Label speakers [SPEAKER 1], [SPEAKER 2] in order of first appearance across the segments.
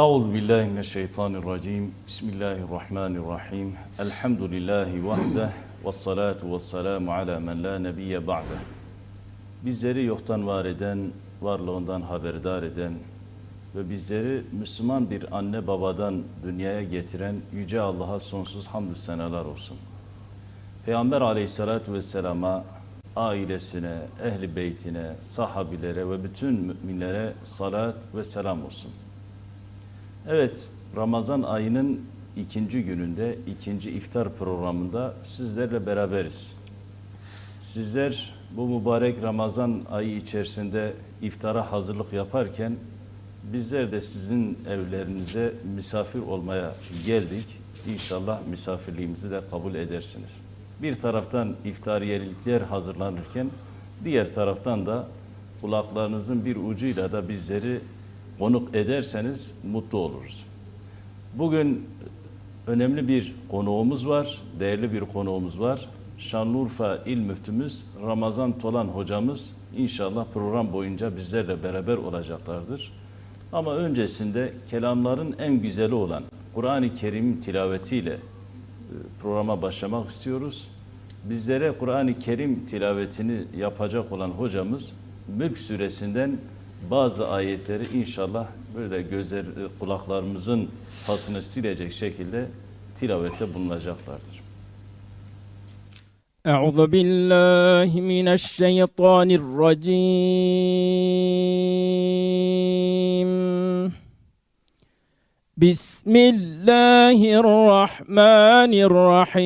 [SPEAKER 1] Euzu billahi mineşşeytanirracim. Bismillahirrahmanirrahim. Elhamdülillahi vahde ve salatu ve selamu ala men la nebiyye ba'de. Bizleri yoktan var eden, varlığından haberdar eden ve bizleri Müslüman bir anne babadan dünyaya getiren Yüce Allah'a sonsuz hamdü senalar olsun. Peygamber aleyhissalatu vesselama, ailesine, ehli beytine, sahabilere ve bütün müminlere salat ve selam olsun. Evet, Ramazan ayının ikinci gününde, ikinci iftar programında sizlerle beraberiz. Sizler bu mübarek Ramazan ayı içerisinde iftara hazırlık yaparken bizler de sizin evlerinize misafir olmaya geldik. İnşallah misafirliğimizi de kabul edersiniz. Bir taraftan iftariyelikler hazırlanırken diğer taraftan da kulaklarınızın bir ucuyla da bizleri konuk ederseniz mutlu oluruz. Bugün önemli bir konuğumuz var, değerli bir konuğumuz var. Şanlıurfa İl Müftümüz Ramazan Tolan hocamız inşallah program boyunca bizlerle beraber olacaklardır. Ama öncesinde kelamların en güzeli olan Kur'an-ı Kerim tilavetiyle e, programa başlamak istiyoruz. Bizlere Kur'an-ı Kerim tilavetini yapacak olan hocamız Mülk suresinden bazı ayetleri inşallah böyle gözler kulaklarımızın pasını silecek şekilde tilavette bulunacaklardır.
[SPEAKER 2] أعوذ بالله من الشيطان الرجيم بسم الله الرحمن الرحيم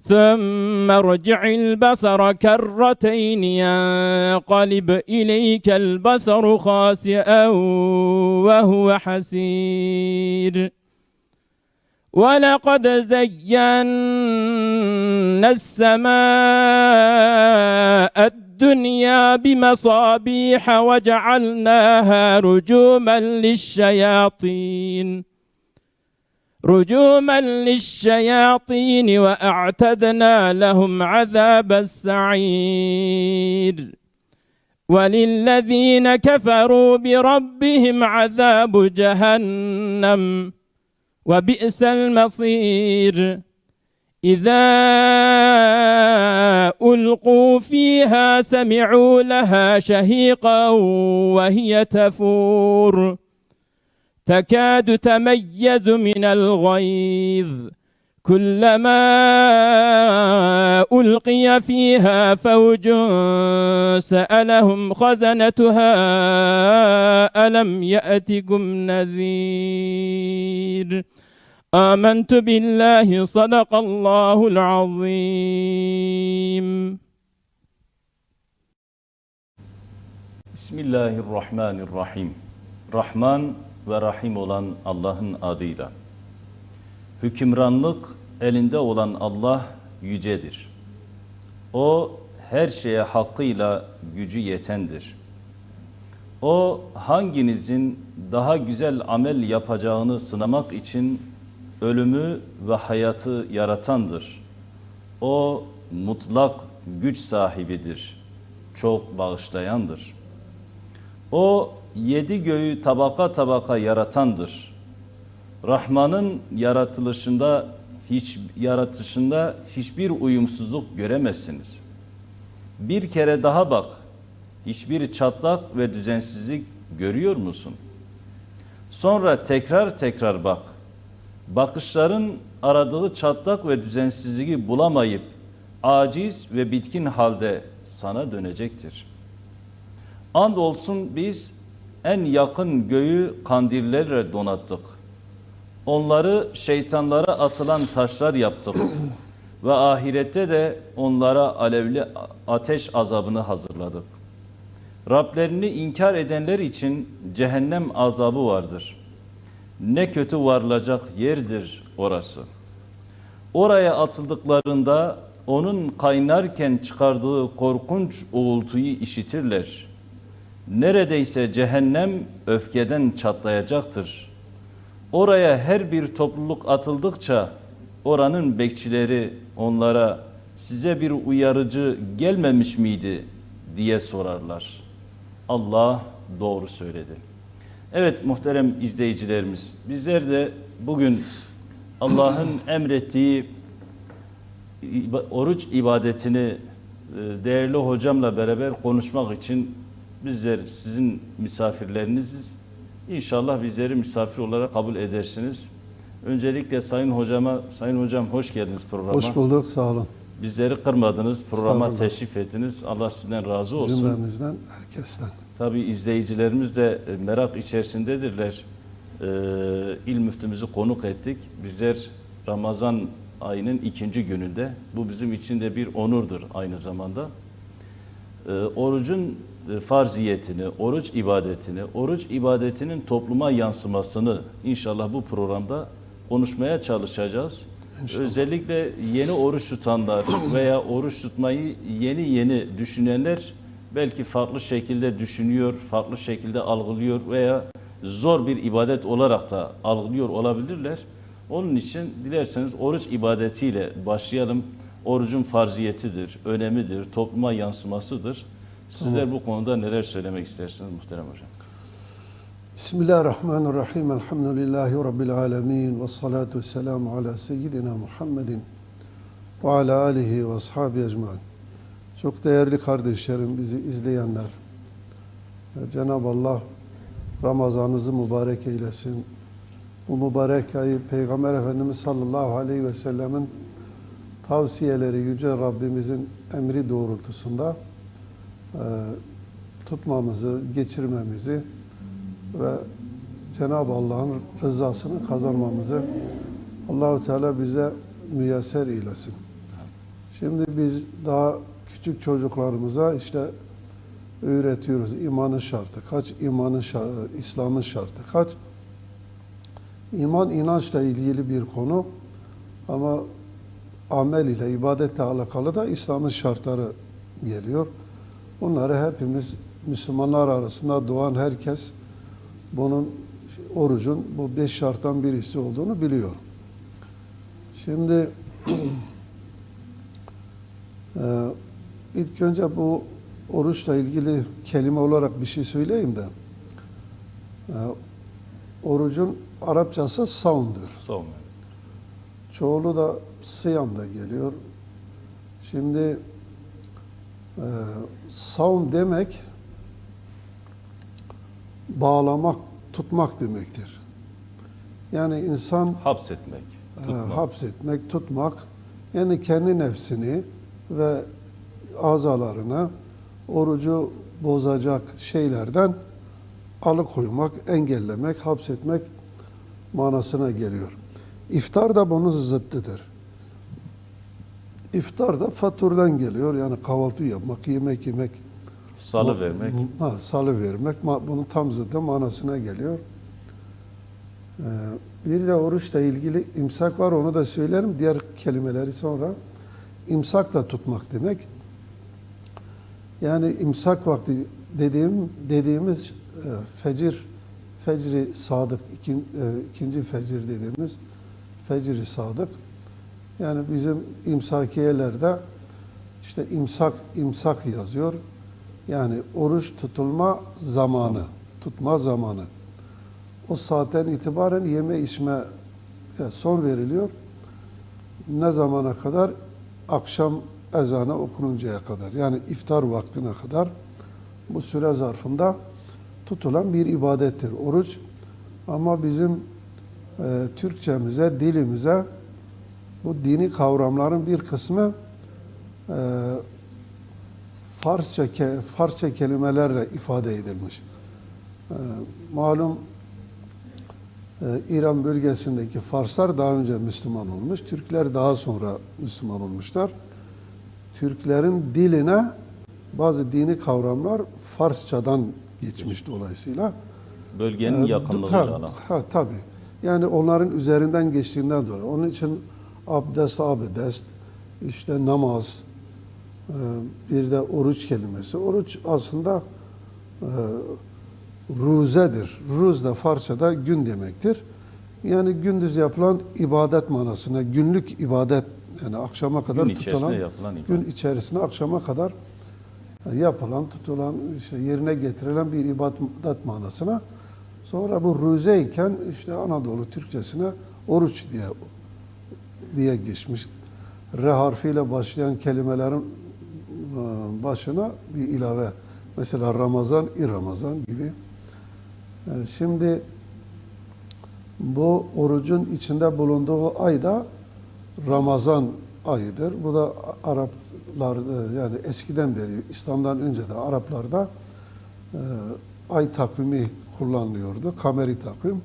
[SPEAKER 2] ثم ارجع البصر كرتين ينقلب إليك البصر خاسئا وهو حسير. ولقد زينا السماء الدنيا بمصابيح وجعلناها رجوما للشياطين. رجوما للشياطين وأعتدنا لهم عذاب السعير. وللذين كفروا بربهم عذاب جهنم وبئس المصير. إذا ألقوا فيها سمعوا لها شهيقا وهي تفور. تكاد تميز من الغيظ. كلما ألقي فيها فوج سألهم خزنتها ألم يأتكم نذير؟ آمنت بالله صدق الله العظيم.
[SPEAKER 1] Bismillahirrahmanirrahim. Rahman ve Rahim olan Allah'ın adıyla. Hükümranlık elinde olan Allah yücedir. O her şeye hakkıyla gücü yetendir. O hanginizin daha güzel amel yapacağını sınamak için ölümü ve hayatı yaratandır. O mutlak güç sahibidir. Çok bağışlayandır. O yedi göğü tabaka tabaka yaratandır. Rahman'ın yaratılışında hiç yaratışında hiçbir uyumsuzluk göremezsiniz. Bir kere daha bak. Hiçbir çatlak ve düzensizlik görüyor musun? Sonra tekrar tekrar bak. Bakışların aradığı çatlak ve düzensizliği bulamayıp aciz ve bitkin halde sana dönecektir. Andolsun biz en yakın göğü kandillerle donattık. Onları şeytanlara atılan taşlar yaptık. ve ahirette de onlara alevli ateş azabını hazırladık. Rablerini inkar edenler için cehennem azabı vardır. Ne kötü varılacak yerdir orası. Oraya atıldıklarında onun kaynarken çıkardığı korkunç uğultuyu işitirler. Neredeyse cehennem öfkeden çatlayacaktır. Oraya her bir topluluk atıldıkça oranın bekçileri onlara size bir uyarıcı gelmemiş miydi diye sorarlar. Allah doğru söyledi. Evet muhterem izleyicilerimiz bizler de bugün Allah'ın emrettiği oruç ibadetini e, değerli hocamla beraber konuşmak için bizler sizin misafirleriniziz. İnşallah bizleri misafir olarak kabul edersiniz. Öncelikle Sayın Hocama, Sayın Hocam hoş geldiniz programa.
[SPEAKER 3] Hoş bulduk, sağ olun.
[SPEAKER 1] Bizleri kırmadınız, programa teşrif ettiniz. Allah sizden razı olsun.
[SPEAKER 3] Cümlemizden, herkesten.
[SPEAKER 1] Tabii izleyicilerimiz de e, merak içerisindedirler. Ee, İl müftümüzü konuk ettik. Bizler Ramazan ayının ikinci gününde. Bu bizim için de bir onurdur aynı zamanda. Ee, orucun e, farziyetini, oruç ibadetini, oruç ibadetinin topluma yansımasını inşallah bu programda konuşmaya çalışacağız. Özellikle yeni oruç tutanlar veya oruç tutmayı yeni yeni düşünenler belki farklı şekilde düşünüyor, farklı şekilde algılıyor veya zor bir ibadet olarak da algılıyor olabilirler. Onun için dilerseniz oruç ibadetiyle başlayalım. Orucun farziyetidir, önemidir, topluma yansımasıdır. Sizler bu konuda neler söylemek istersiniz muhterem hocam?
[SPEAKER 3] Bismillahirrahmanirrahim. Elhamdülillahi Rabbil alemin. Ve salatu selamu ala seyyidina Muhammedin ve ala alihi ve ashabi ecmain. Çok değerli kardeşlerim, bizi izleyenler. Cenab-ı Allah Ramazanınızı mübarek eylesin. Bu mübarek ayı Peygamber Efendimiz sallallahu aleyhi ve sellemin tavsiyeleri Yüce Rabbimizin emri doğrultusunda tutmamızı, geçirmemizi ve Cenab-ı Allah'ın rızasını kazanmamızı Allahu Teala bize müyesser eylesin. Şimdi biz daha küçük çocuklarımıza işte öğretiyoruz imanın şartı kaç, imanın şartı, İslam'ın şartı kaç. İman inançla ilgili bir konu ama amel ile ibadetle alakalı da İslam'ın şartları geliyor. Bunları hepimiz Müslümanlar arasında doğan herkes bunun orucun bu beş şarttan birisi olduğunu biliyor. Şimdi e, ilk önce bu oruçla ilgili kelime olarak bir şey söyleyeyim de e, orucun Arapçası savundur. Çoğulu da sıyam da geliyor. Şimdi e, savun demek bağlamak, tutmak demektir. Yani insan
[SPEAKER 1] Hapsetmek,
[SPEAKER 3] e,
[SPEAKER 1] tutmak.
[SPEAKER 3] hapsetmek, tutmak yani kendi nefsini ve azalarına orucu bozacak şeylerden alıkoymak, engellemek, hapsetmek manasına geliyor. İftar da bunun zıttıdır. İftar da faturdan geliyor. Yani kahvaltı yapmak, yemek yemek,
[SPEAKER 1] Salı vermek.
[SPEAKER 3] Ha, salı vermek ma- bunun tam zıttı manasına geliyor. Ee, bir de oruçla ilgili imsak var onu da söylerim. Diğer kelimeleri sonra. İmsak da tutmak demek. Yani imsak vakti dediğim dediğimiz e, fecir fecri sadık ikin, e, ikinci fecir dediğimiz fecri sadık. Yani bizim imsakiyelerde işte imsak imsak yazıyor. Yani oruç tutulma zamanı, tutma zamanı. O saatten itibaren yeme içme e, son veriliyor. Ne zamana kadar? Akşam ezanı okununcaya kadar. Yani iftar vaktine kadar bu süre zarfında tutulan bir ibadettir oruç. Ama bizim e, Türkçemize, dilimize bu dini kavramların bir kısmı e, Farsça, Farsça kelimelerle ifade edilmiş. E, malum e, İran bölgesindeki Farslar daha önce Müslüman olmuş. Türkler daha sonra Müslüman olmuşlar. Türklerin diline bazı dini kavramlar Farsçadan geçmiş dolayısıyla.
[SPEAKER 1] Bölgenin
[SPEAKER 3] Ee,
[SPEAKER 1] yakınlığıyla alakalı.
[SPEAKER 3] Ha, tabii. Yani onların üzerinden geçtiğinden dolayı. Onun için abdest, abdest, işte namaz, e, bir de oruç kelimesi. Oruç aslında e, ruzedir. Ruz da Farsçada gün demektir. Yani gündüz yapılan ibadet manasına, günlük ibadet yani akşama kadar
[SPEAKER 1] Gün
[SPEAKER 3] tutulan,
[SPEAKER 1] yapılan ibadet.
[SPEAKER 3] gün içerisinde akşama kadar yapılan, tutulan, işte yerine getirilen bir ibadet manasına. Sonra bu iken işte Anadolu Türkçesine oruç diye diye geçmiş. R harfiyle başlayan kelimelerin e, başına bir ilave. Mesela Ramazan, İ Ramazan gibi. E, Şimdi bu orucun içinde bulunduğu ay da Ramazan ayıdır. Bu da Araplar e, yani eskiden beri İslam'dan önce de Araplarda e, ay takvimi kullanılıyordu. Kameri takvim.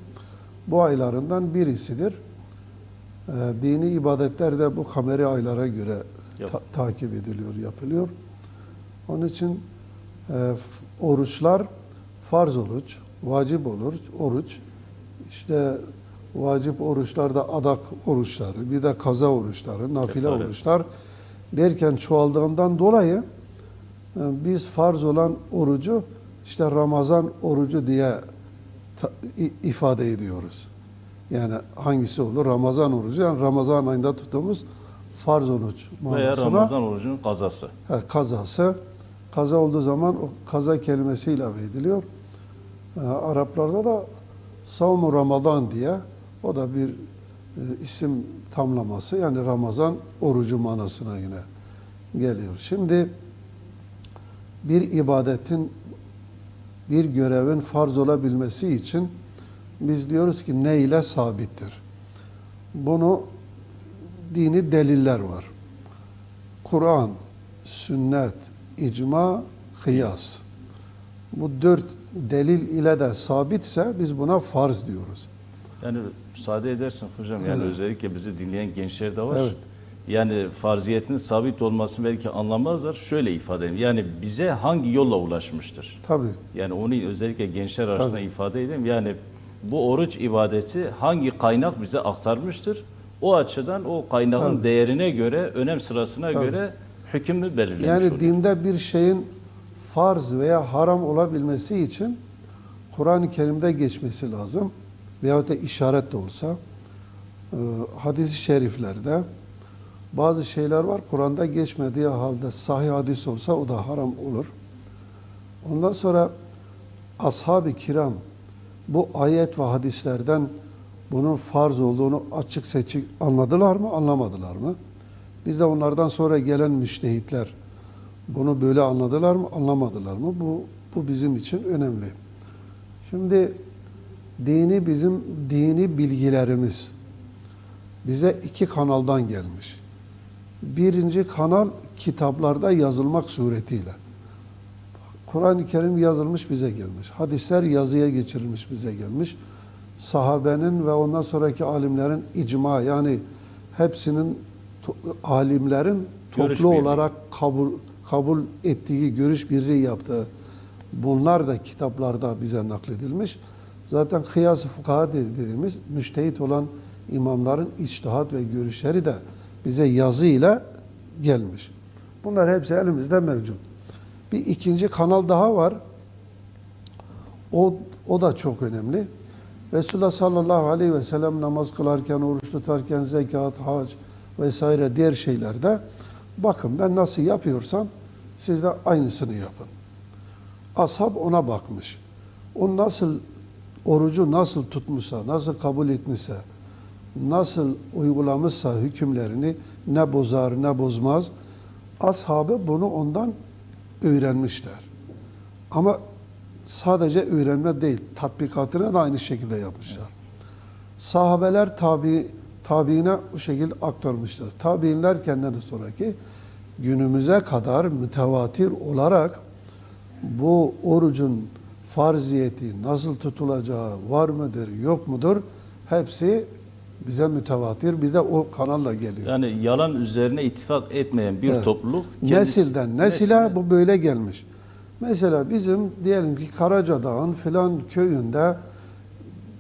[SPEAKER 3] Bu aylarından birisidir. E, dini ibadetler de bu kameri aylara göre
[SPEAKER 1] Yap.
[SPEAKER 3] ta- takip ediliyor, yapılıyor. Onun için e, oruçlar farz oruç, vacip olur, oruç. İşte vacip oruçlarda adak oruçları, bir de kaza oruçları, nafile
[SPEAKER 1] Kefaret.
[SPEAKER 3] oruçlar derken çoğaldığından dolayı e, biz farz olan orucu işte Ramazan orucu diye ifade ediyoruz. Yani hangisi olur? Ramazan orucu. Yani Ramazan ayında tuttuğumuz farz oruç
[SPEAKER 1] Veya Ramazan orucunun kazası.
[SPEAKER 3] Ha, kazası. Kaza olduğu zaman o kaza kelimesi ilave ediliyor. Ee, Araplarda da savmu Ramazan diye o da bir e, isim tamlaması yani Ramazan orucu manasına yine geliyor. Şimdi bir ibadetin bir görevin farz olabilmesi için biz diyoruz ki ne ile sabittir. Bunu dini deliller var. Kur'an, sünnet, icma, kıyas. Bu dört delil ile de sabitse biz buna farz diyoruz.
[SPEAKER 1] Yani müsaade edersin hocam yani özellikle bizi dinleyen gençler de var.
[SPEAKER 3] Evet.
[SPEAKER 1] Yani farziyetinin sabit olmasını belki anlamazlar. Şöyle ifade edeyim. Yani bize hangi yolla ulaşmıştır?
[SPEAKER 3] Tabii.
[SPEAKER 1] Yani onu özellikle gençler arasında ifade edeyim. Yani bu oruç ibadeti hangi kaynak bize aktarmıştır? O açıdan o kaynağın
[SPEAKER 3] Tabii.
[SPEAKER 1] değerine göre, önem sırasına göre hükmü belirlenmiş
[SPEAKER 3] Yani
[SPEAKER 1] oluyor.
[SPEAKER 3] dinde bir şeyin farz veya haram olabilmesi için Kur'an-ı Kerim'de geçmesi lazım. Veyahut da işaret de olsa. Ee, Hadis-i şeriflerde bazı şeyler var Kur'an'da geçmediği halde sahih hadis olsa o da haram olur. Ondan sonra ashab-ı kiram bu ayet ve hadislerden bunun farz olduğunu açık seçik anladılar mı, anlamadılar mı? Bir de onlardan sonra gelen müştehitler bunu böyle anladılar mı, anlamadılar mı? Bu, bu bizim için önemli. Şimdi dini bizim dini bilgilerimiz bize iki kanaldan gelmiş. Birinci kanal kitaplarda yazılmak suretiyle. Kur'an-ı Kerim yazılmış bize gelmiş. Hadisler yazıya geçirilmiş bize gelmiş. Sahabenin ve ondan sonraki alimlerin icma yani hepsinin alimlerin
[SPEAKER 1] Görüş
[SPEAKER 3] toplu
[SPEAKER 1] birliği.
[SPEAKER 3] olarak kabul kabul ettiği, görüş birliği yaptığı bunlar da kitaplarda bize nakledilmiş. Zaten kıyas-ı fukaha de- dediğimiz müştehit olan imamların içtihat ve görüşleri de bize yazıyla gelmiş. Bunlar hepsi elimizde mevcut. Bir ikinci kanal daha var. O, o da çok önemli. Resulullah sallallahu aleyhi ve sellem namaz kılarken, oruç tutarken, zekat, hac vesaire diğer şeylerde bakın ben nasıl yapıyorsam siz de aynısını yapın. Ashab ona bakmış. O nasıl orucu nasıl tutmuşsa, nasıl kabul etmişse, nasıl uygulamışsa hükümlerini ne bozar ne bozmaz. Ashabı bunu ondan öğrenmişler. Ama sadece öğrenme değil, tatbikatını da aynı şekilde yapmışlar. Sahabeler tabi tabiine bu şekilde aktarmışlar. Tabiinler kendileri sonraki günümüze kadar mütevatir olarak bu orucun farziyeti nasıl tutulacağı var mıdır yok mudur hepsi bize mütevatir bir de o kanalla geliyor.
[SPEAKER 1] Yani yalan üzerine ittifak etmeyen bir
[SPEAKER 3] Evet.
[SPEAKER 1] topluluk kendisi-
[SPEAKER 3] Nesilden nesile bu böyle gelmiş. Mesela bizim diyelim ki Karacadağ'ın filan köyünde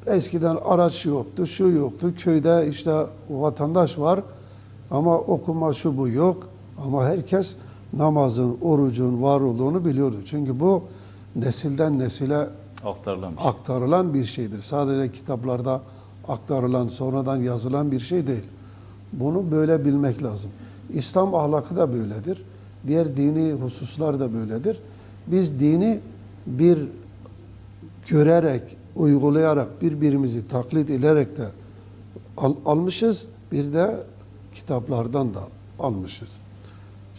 [SPEAKER 3] eskiden araç yoktu, şu yoktu. Köyde işte vatandaş var ama okuma şu bu yok. Ama herkes namazın, orucun var olduğunu biliyordu. Çünkü bu nesilden nesile
[SPEAKER 1] aktarılan bir şey.
[SPEAKER 3] aktarılan bir şeydir. Sadece kitaplarda aktarılan, sonradan yazılan bir şey değil. Bunu böyle bilmek lazım. İslam ahlakı da böyledir. Diğer dini hususlar da böyledir. Biz dini bir görerek, uygulayarak, birbirimizi taklit ederek de al- almışız. Bir de kitaplardan da almışız.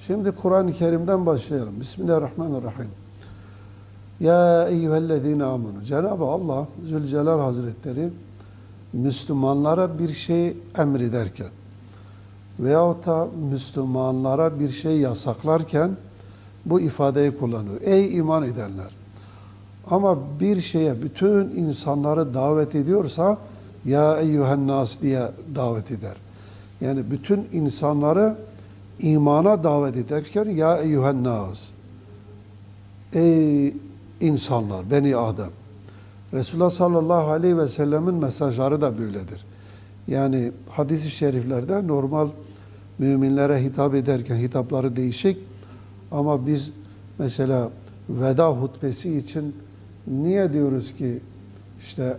[SPEAKER 3] Şimdi Kur'an-ı Kerim'den başlayalım. Bismillahirrahmanirrahim. Ya eyyühellezine amenu. Cenab-ı Allah Zülcelal Hazretleri Müslümanlara bir şey emrederken veyahut da Müslümanlara bir şey yasaklarken bu ifadeyi kullanıyor. Ey iman edenler. Ama bir şeye bütün insanları davet ediyorsa ya eyyühen nas diye davet eder. Yani bütün insanları imana davet ederken ya eyyühen nas. Ey insanlar, beni Adem. Resulullah sallallahu aleyhi ve sellemin mesajları da böyledir. Yani hadis-i şeriflerde normal müminlere hitap ederken hitapları değişik ama biz mesela veda hutbesi için niye diyoruz ki işte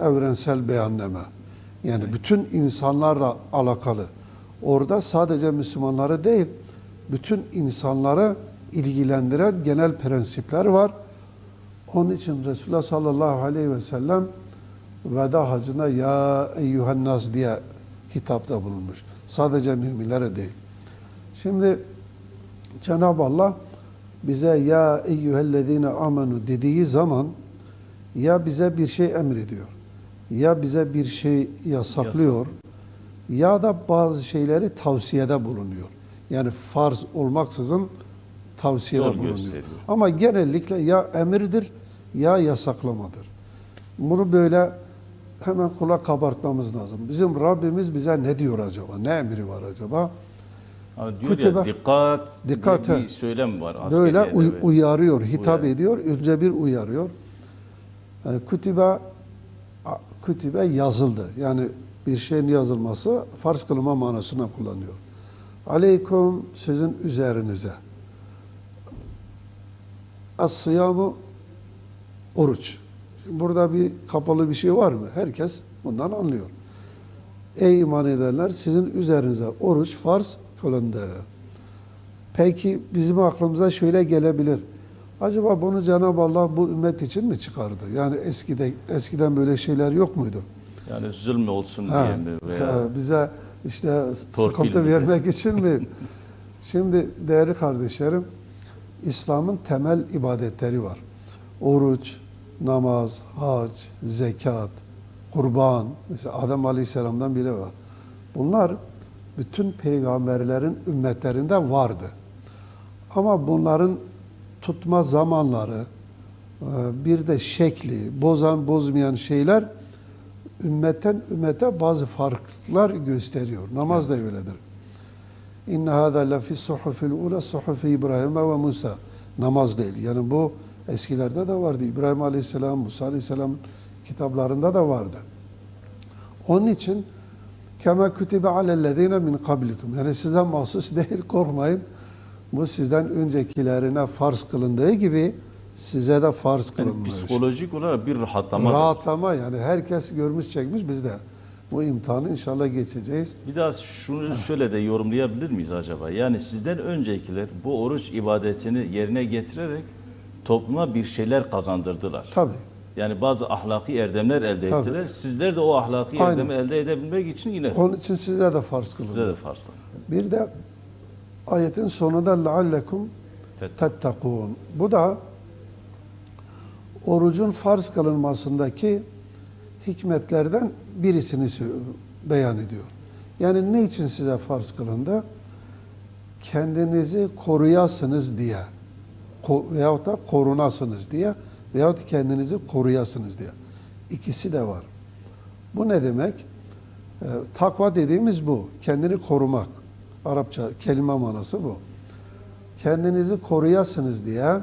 [SPEAKER 3] evrensel beyanname yani bütün insanlarla alakalı. Orada sadece Müslümanları değil, bütün insanları ilgilendiren genel prensipler var. Onun için Resulullah sallallahu aleyhi ve sellem veda hacına ya eyyühen nas diye hitapta bulunmuş. Sadece müminlere değil. Şimdi Cenab-ı Allah bize ya eyyühellezine amenu dediği zaman ya bize bir şey emrediyor ya bize bir şey yasaklıyor ya da bazı şeyleri tavsiyede bulunuyor. Yani farz olmaksızın tavsiyede
[SPEAKER 1] Yol
[SPEAKER 3] bulunuyor.
[SPEAKER 1] gösteriyor.
[SPEAKER 3] Ama genellikle ya emirdir ya yasaklamadır. Bunu böyle hemen kulak kabartmamız lazım. Bizim Rabbimiz bize ne diyor acaba? Ne emri var acaba?
[SPEAKER 1] Hani diyor
[SPEAKER 3] Kütübe-
[SPEAKER 1] ya dikkat,
[SPEAKER 3] Dikkat,
[SPEAKER 1] bir söylem var
[SPEAKER 3] Böyle uy- uyarıyor, hitap
[SPEAKER 1] Uyar.
[SPEAKER 3] ediyor. Önce bir uyarıyor. Yani a- kütübe yazıldı. Yani bir şeyin yazılması farz kılma manasına kullanıyor. Aleyküm sizin üzerinize. As-sıyamu oruç. Şimdi burada bir kapalı bir şey var mı? Herkes bundan anlıyor. Ey iman edenler sizin üzerinize oruç farz kılındı. Peki bizim aklımıza şöyle gelebilir. Acaba bunu Cenab-ı Allah bu ümmet için mi çıkardı? Yani eskide eskiden böyle şeyler yok muydu?
[SPEAKER 1] Yani zulm olsun
[SPEAKER 3] Ha,
[SPEAKER 1] diye mi veya
[SPEAKER 3] bize işte sıkıntı vermek için mi? Şimdi değerli kardeşlerim, İslam'ın temel ibadetleri var. Oruç, namaz, hac, zekat, kurban. Mesela Adem Aleyhisselam'dan biri var. Bunlar bütün peygamberlerin ümmetlerinde vardı. Ama bunların tutma zamanları, e, bir de şekli, bozan bozmayan şeyler ümmetten ümmete bazı farklar gösteriyor. Namaz da öyledir. İnne hâzâ lefî suhufil ula suhufi İbrahim ve Musa. Namaz değil. Yani bu eskilerde de vardı. İbrahim Aleyhisselam, Musa Aleyhisselam kitaplarında da vardı. Onun için kema kütübe alellezine min kablikum. Yani size mahsus değil korkmayın. Bu sizden öncekilerine farz kılındığı gibi size de farz
[SPEAKER 1] yani
[SPEAKER 3] kılınmış.
[SPEAKER 1] psikolojik olarak bir rahatlama.
[SPEAKER 3] Rahatlama yani herkes görmüş çekmiş biz de bu imtihanı inşallah geçeceğiz.
[SPEAKER 1] Bir daha şunu şöyle de yorumlayabilir miyiz acaba? Yani sizden öncekiler bu oruç ibadetini yerine getirerek topluma bir şeyler kazandırdılar.
[SPEAKER 3] Tabii.
[SPEAKER 1] Yani bazı ahlaki erdemler elde
[SPEAKER 3] Tabii.
[SPEAKER 1] ettiler. Sizler de o ahlaki
[SPEAKER 3] Aynen.
[SPEAKER 1] erdemi elde edebilmek için yine
[SPEAKER 3] Onun için size de farz kılın.
[SPEAKER 1] size de farz var.
[SPEAKER 3] Bir de ayetin sonunda leallekum tettekûn. Bu da orucun farz kılınmasındaki hikmetlerden birisini beyan ediyor. Yani ne için size farz kılındı? kendinizi koruyasınız diye ko- veyahut da korunasınız diye veyahut kendinizi koruyasınız diye. İkisi de var. Bu ne demek? Ee, takva dediğimiz bu. Kendini korumak. Arapça kelime manası bu. Kendinizi koruyasınız diye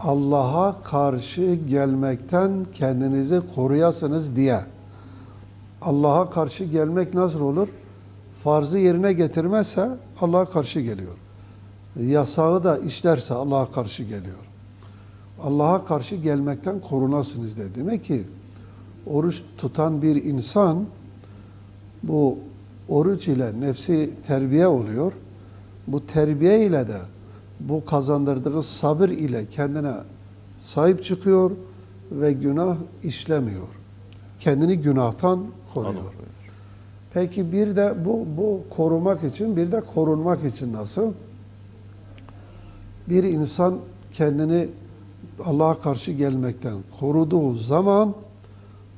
[SPEAKER 3] Allah'a karşı gelmekten kendinizi koruyasınız diye. Allah'a karşı gelmek nasıl olur? Farzı yerine getirmezse Allah'a karşı geliyor. Yasağı da işlerse Allah'a karşı geliyor. Allah'a karşı gelmekten korunasınız de. Demek ki oruç tutan bir insan bu oruç ile nefsi terbiye oluyor. Bu terbiye ile de bu kazandırdığı sabır ile kendine sahip çıkıyor ve günah işlemiyor. Kendini günahtan koruyor. Peki bir de bu bu korumak için bir de korunmak için nasıl? Bir insan kendini Allah'a karşı gelmekten koruduğu zaman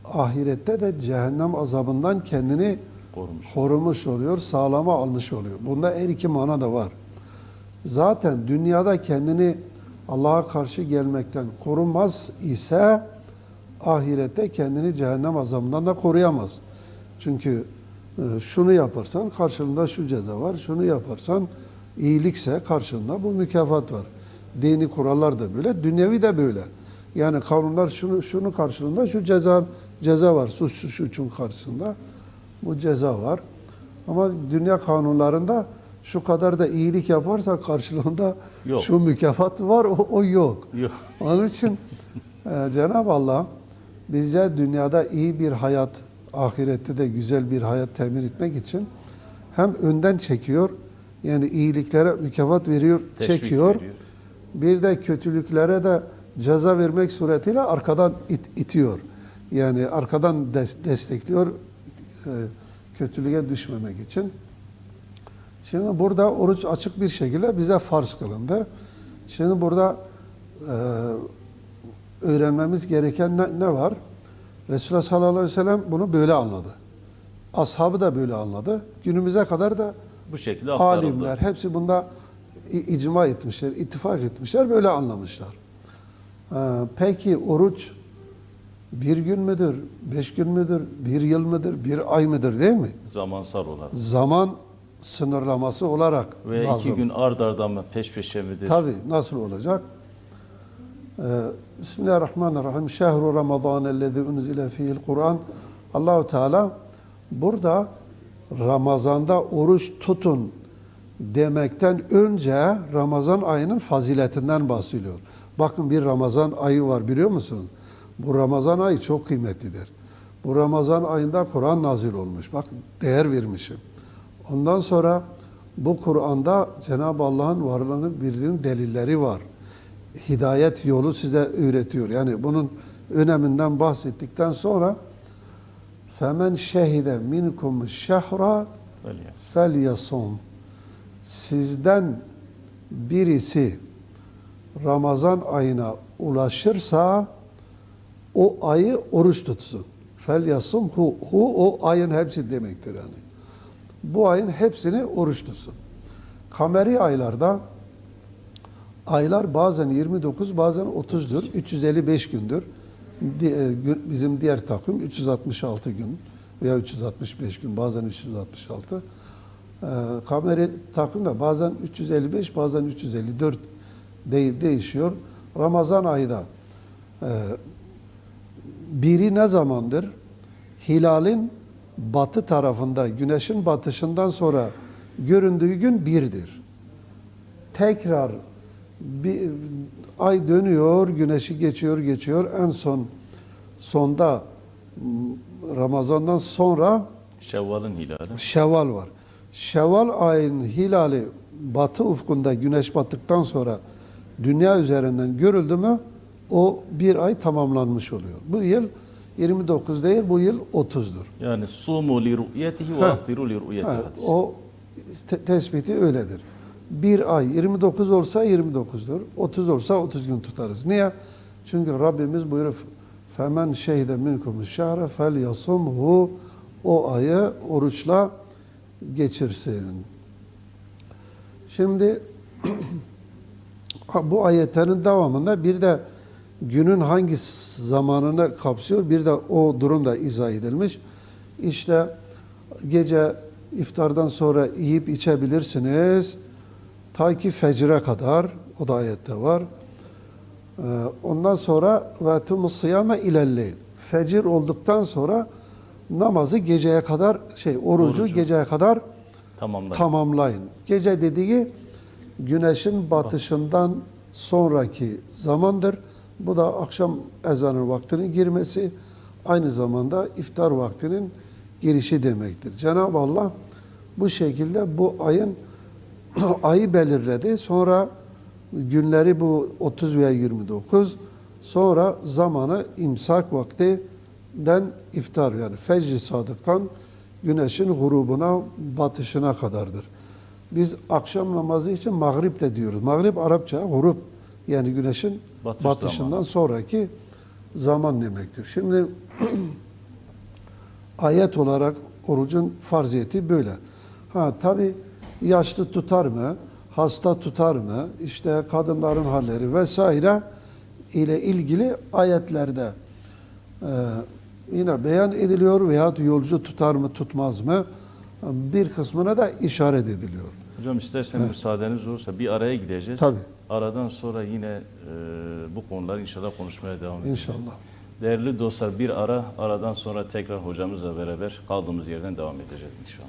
[SPEAKER 3] ahirette de cehennem azabından kendini
[SPEAKER 1] Korumuş.
[SPEAKER 3] korumuş oluyor, sağlama almış oluyor. Bunda her iki mana da var. Zaten dünyada kendini Allah'a karşı gelmekten korunmaz ise ahirette kendini cehennem azabından da koruyamaz. Çünkü e, şunu yaparsan karşılığında şu ceza var, şunu yaparsan iyilikse karşılığında bu mükafat var. Dini kurallar da böyle, dünyevi de böyle. Yani kanunlar şunu şunu karşılığında şu ceza ceza var, suç şu şu için karşısında bu ceza var. Ama dünya kanunlarında şu kadar da iyilik yaparsa karşılığında
[SPEAKER 1] Yok.
[SPEAKER 3] şu mükafat var, o, o yok.
[SPEAKER 1] Yok.
[SPEAKER 3] Onun için e, Cenab-ı Allah bize dünyada iyi bir hayat, ahirette de güzel bir hayat temin etmek için hem önden çekiyor, yani iyiliklere mükafat veriyor,
[SPEAKER 1] Teşvik
[SPEAKER 3] çekiyor.
[SPEAKER 1] veriyor.
[SPEAKER 3] Bir de kötülüklere de ceza vermek suretiyle arkadan it- itiyor. Yani arkadan des- destekliyor e, kötülüğe düşmemek için. Şimdi burada oruç açık bir şekilde bize farz kılındı. Şimdi burada e, öğrenmemiz gereken ne, ne var? Resulullah sallallahu aleyhi ve sellem bunu böyle anladı. Ashabı da böyle anladı. Günümüze kadar da
[SPEAKER 1] Bu şekilde aktarıldı.
[SPEAKER 3] alimler hepsi bunda icma etmişler, ittifak etmişler, böyle anlamışlar. Ee, peki oruç bir gün müdür, beş gün müdür, bir yıl mıdır, bir ay mıdır değil mi?
[SPEAKER 1] Zamansal olarak.
[SPEAKER 3] Zaman sınırlaması olarak
[SPEAKER 1] Ve
[SPEAKER 3] lazım.
[SPEAKER 1] iki gün ard arda mı peş peşe midir?
[SPEAKER 3] Tabi nasıl olacak? Ee, Bismillahirrahmanirrahim. Şehru Ramazan ellezî unzile fihil Kur'an. Allahu Teala burada Ramazanda oruç tutun demekten önce Ramazan ayının faziletinden bahsediyor. Bakın bir Ramazan ayı var biliyor musun? Bu Ramazan ayı çok kıymetlidir. Bu Ramazan ayında Kur'an nazil olmuş. Bak değer vermişim. Ondan sonra bu Kur'an'da Cenab-ı Allah'ın varlığının birliğinin delilleri var. Hidayet yolu size öğretiyor. Yani bunun öneminden bahsettikten sonra şehide minkum şehra
[SPEAKER 1] Veliyaht.
[SPEAKER 3] felyasum sizden birisi Ramazan ayına ulaşırsa o ayı oruç tutsun. Felyasum hu, hu o ayın hepsi demektir yani. Bu ayın hepsini oruç tutsun. Kameri aylarda aylar bazen 29 bazen 30'dur. 355 gündür. E, Bizim diğer takvim 366 gün veya 365 gün bazen 366. Ee, Kameri takvim de bazen 355 bazen 354 de- değişiyor. Ramazan ayda e, biri ne zamandır? Hilalin batı tarafında güneşin batışından sonra göründüğü gün birdir. Tekrar bir ay dönüyor, güneşi geçiyor, geçiyor. En son sonda Ramazan'dan sonra
[SPEAKER 1] Şevval'ın hilali.
[SPEAKER 3] Şevval var. Şevval ayının hilali batı ufkunda güneş battıktan sonra dünya üzerinden görüldü mü o bir ay tamamlanmış oluyor. Bu yıl 29 değil, bu yıl 30'dur.
[SPEAKER 1] Yani sumu li ru'yetihi ve aftiru li ru'yeti
[SPEAKER 3] o te- tespiti öyledir. Bir ay 29 olsa 29'dur. 30 olsa 30 gün tutarız. Niye? Çünkü Rabbimiz buyuruyor şehide minkum şehre fel yasumhu o ayı oruçla geçirsin. Şimdi bu ayetlerin devamında bir de günün hangi zamanını kapsıyor bir de o durum da izah edilmiş. İşte gece iftardan sonra yiyip içebilirsiniz ta ki fecre kadar o da ayette var. Ee, Ondan sonra ve tumus sıyame ilelleyl. Fecir olduktan sonra namazı geceye kadar şey orucu,
[SPEAKER 1] Orucu.
[SPEAKER 3] geceye kadar
[SPEAKER 1] Tamamlayın.
[SPEAKER 3] tamamlayın. Gece dediği güneşin batışından sonraki zamandır. Bu da akşam ezanı vaktinin girmesi, aynı zamanda iftar vaktinin girişi demektir. Cenab-ı Allah bu şekilde bu ayın ayı belirledi. Sonra günleri bu 30 veya 29. Sonra zamanı imsak vaktinden iftar yani fecr sadıktan güneşin grubuna batışına kadardır. Biz akşam namazı için mağrip de diyoruz. Mağrip Arapça grup yani güneşin
[SPEAKER 1] Batış
[SPEAKER 3] batışından
[SPEAKER 1] zamanı.
[SPEAKER 3] sonraki zaman demektir. Şimdi ayet olarak orucun farziyeti böyle. Ha tabi yaşlı tutar mı? Hasta tutar mı? İşte kadınların halleri vesaire ile ilgili ayetlerde e, yine beyan ediliyor veya yolcu tutar mı tutmaz mı? Bir kısmına da işaret ediliyor.
[SPEAKER 1] Hocam istersen müsaadeniz olursa bir araya gideceğiz.
[SPEAKER 3] Tabii.
[SPEAKER 1] Aradan sonra yine e, bu konuları inşallah konuşmaya devam edeceğiz.
[SPEAKER 3] İnşallah.
[SPEAKER 1] Değerli dostlar bir ara, aradan sonra tekrar hocamızla beraber kaldığımız yerden devam edeceğiz inşallah.